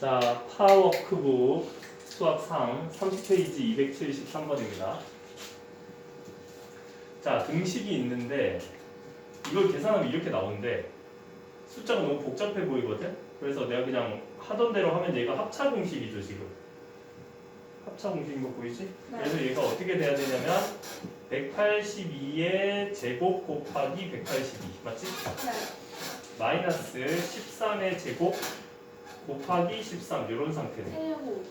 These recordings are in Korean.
자, 파워크북 수학상 30페이지 273번입니다. 자, 등식이 있는데 이걸 계산하면 이렇게 나오는데 숫자가 너무 복잡해 보이거든? 그래서 내가 그냥 하던 대로 하면 얘가 합차 공식이죠, 지금. 합차 공식인 거 보이지? 그래서 얘가 어떻게 돼야 되냐면 182의 제곱 곱하기 182 맞지? 마이너스 13의 제곱 곱하기 13 이런 상태네. 세고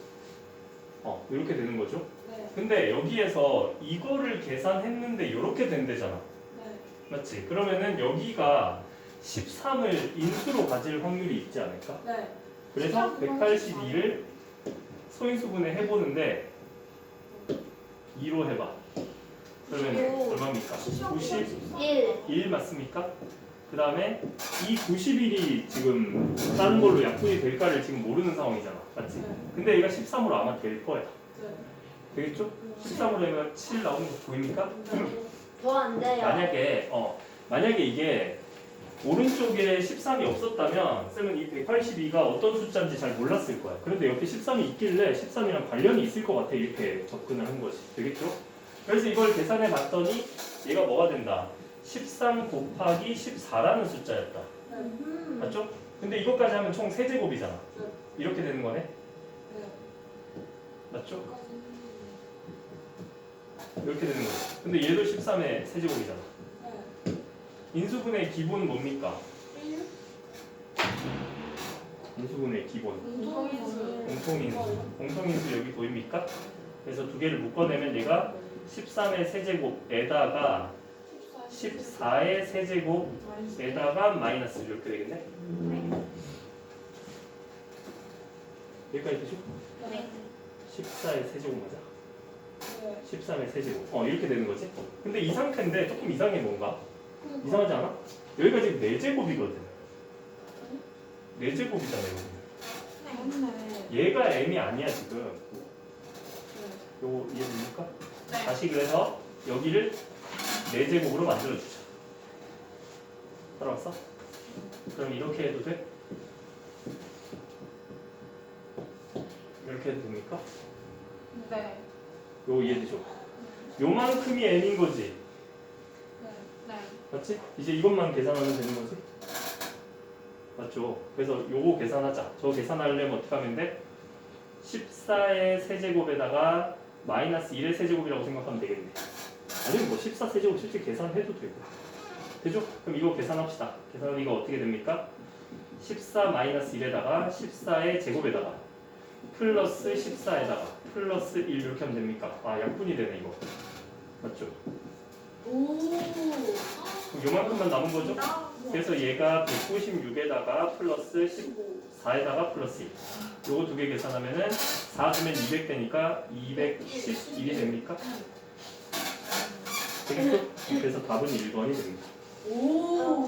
어 이렇게 되는 거죠. 네. 근데 여기에서 이거를 계산했는데 이렇게 된대잖아. 네. 맞지? 그러면은 여기가 13을 인수로 가질 확률이 있지 않을까? 네. 그래서 182를 소인수분해 해보는데 2로 해봐. 그러면 오. 얼마입니까? 90? 1. 1 맞습니까? 그 다음에 이 91이 지금 다른 걸로 약분이 될까를 지금 모르는 상황이잖아. 맞지? 네. 근데 얘가 13으로 아마 될 거야. 네. 되겠죠? 13으로 하면 7 나오는 거 보입니까? 더 안 돼요. 만약에 어 만약에 이게 오른쪽에 13이 없었다면 쌤은 이 182가 어떤 숫자인지 잘 몰랐을 거야. 그런데 옆에 13이 있길래 13이랑 관련이 있을 것 같아 이렇게 접근을 한 거지. 되겠죠? 그래서 이걸 계산해 봤더니 얘가 뭐가 된다? 13 곱하기 14라는 숫자였다. 음. 맞죠? 근데 이것까지 하면 총 3제곱이잖아. 네. 이렇게 되는 거네. 네. 맞죠? 이렇게 되는 거죠. 근데 얘도 13의 세제곱이잖아. 네. 인수분의 기본 뭡니까? 1. 인수분의 기본. 공통인수. 공통인수 여기 보입니까? 그래서 두 개를 묶어내면 얘가 13의 세제곱에다가 14의 세제곱에다가 마이너스 이렇게 되겠네? 여기까지 되죠? 네. 14의 세제곱 맞아? 네. 13의 세제곱. 어, 이렇게 되는 거지? 근데 이 상태인데 조금 이상해 뭔가? 이상하지 않아? 여기가 지금 4제곱이거든. 4제곱이잖아요, 여기. 맞네. 얘가 m이 아니야, 지금. 네. 요거 이해됩니까? 네. 다시 그래서 여기를 4제곱으로 만들어주자. 따라왔어? 그럼 이렇게 해도 돼? 이렇게 해도 됩니까? 네. 요거 이해되죠? 요만큼이 m인 거지. 네. 네. 맞지? 이제 이것만 계산하면 되는 거지? 맞죠? 그래서 요거 계산하자. 저 계산하려면 어떻게 하면 돼? 14의 세제곱에다가 마이너스 1의 세제곱이라고 생각하면 되겠네. 아니면 뭐 14 세제곱 실제 계산해도 되고. 되죠? 그럼 이거 계산합시다. 계산하면 이거 어떻게 됩니까? 14 마이너스 1에다가 14의 제곱에다가 플러스 14에다가 플러스 1 이렇게 하면 됩니까? 아 약분이 되네 이거. 맞죠? 오. 그럼 요만큼만 남은 거죠? 그래서 얘가 196에다가 플러스 14에다가 플러스 1. 요거 두 개 계산하면은 4 주면 200 되니까 211이 됩니까? 그래서 답은 1번이 됩니다. 오.